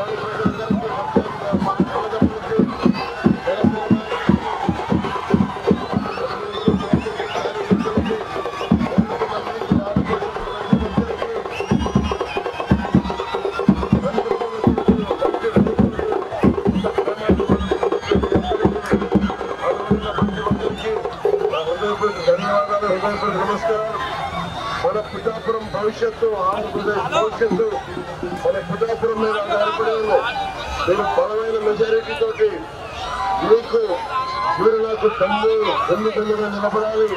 రైతులకి పాడి ప్రజలందరికీ ముఖ్యంగా మా అన్నదమ్ములకి తెలంగాణ ధన్యవాదాలు హృదయపూర్వక నమస్కారం మన పిఠాపురం భవిష్యత్తు ఆంధ్రప్రదేశ్ భవిష్యత్తు మన పిఠాపురం మీద ఆధారపడి ఉంది నేను బలమైన మెజారిటీ తోటి మీకు మీరు నాకు తమ్ముడు తల్లి తల్లిగా నిలబడాలి.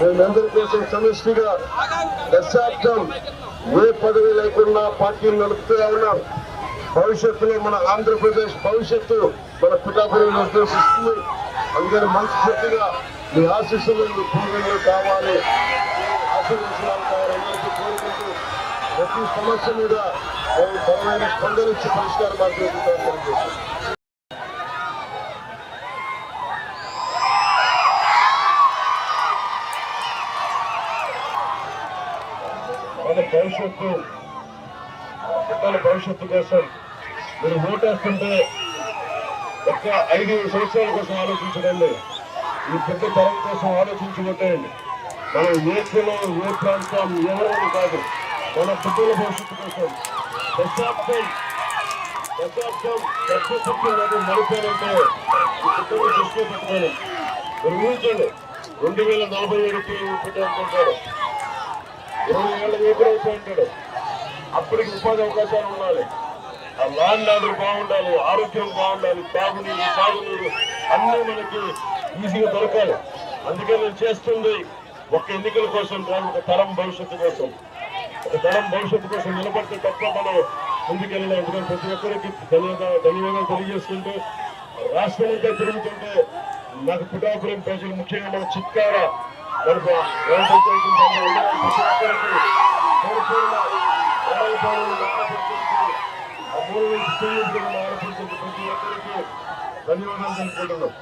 నేను అందరి కోసం సమిష్టిగా దశాబ్దం ఏ పదవి లేకుండా పార్టీలు నడుపుతూ ఉన్నాం. భవిష్యత్తులో మన ఆంధ్రప్రదేశ్ భవిష్యత్తు మన పిఠాపురం ఉద్దేశిస్తుంది అందుకని మనస్ఫూర్తిగా మీ ఆశీస్సులు మీ కావాలి. ఆశీర్వచనాలు ప్రతి సమస్య మీద మేము బలమైన స్పందన ఇచ్చి పరిష్కారం మార్గం మన భవిష్యత్తు పిల్లల భవిష్యత్తు కోసం మీరు ఓటేస్తుంటే ఒక్క ఐదు సంవత్సరాల కోసం ఆలోచించకండి. ఈ పెద్ద తరం కోసం ఆలోచించుకుంటే మనం ఏ కులం ఏ ప్రాంతం ఎవరైనా కాదు. మన పిల్లల భవిష్యత్తు కోసం దశాబ్దం దశాబ్దం దశాబ్దం అనేది నడిపారంటే ఈ పిల్లలు దృష్టిలో పెట్టుకోండి మీరు ఊహించండి రెండు వేల నలభై ఏడుకి పెట్టాలనుకుంటారు ఇరవై ఏళ్ళ ఎదురైతే ఉంటాడు అప్పటికి ఉపాధి అవకాశాలు ఉండాలి. ఆ ల్యాండ్ ఆర్డర్ బాగుండాలి ఆరోగ్యం బాగుండాలి తాగునీరు సాగునీరు అన్నీ మనకి ఈజీగా దొరకాలి. అందుకే నేను చేస్తుంది ఒక ఎన్నికల కోసం కాదు ఒక తరం భవిష్యత్తు కోసం. ఒక తరం భవిష్యత్తు కోసం నిలబడితే తప్ప మనం ముందుకెళ్ళలేం ఎందుకంటే ప్రతి ఒక్కరికి ధన్యవాదాలు తెలియజేసుకుంటూ రాష్ట్రం అంతా తిరుగుతుంటే నాకు పిఠాపురం ప్రజలు ముఖ్యంగా మన చిత్కార మనకు గ్రామ పంచాయతీ ప్రతి ఒక్కరికి ప్రతి ఒక్కరికి ధన్యవాదాలు తెలుపుకుంటున్నాం.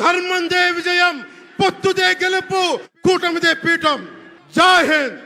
ధర్మందే విజయం పొత్తుదే గెలుపు కూటమిదే పీఠం. జై హింద్!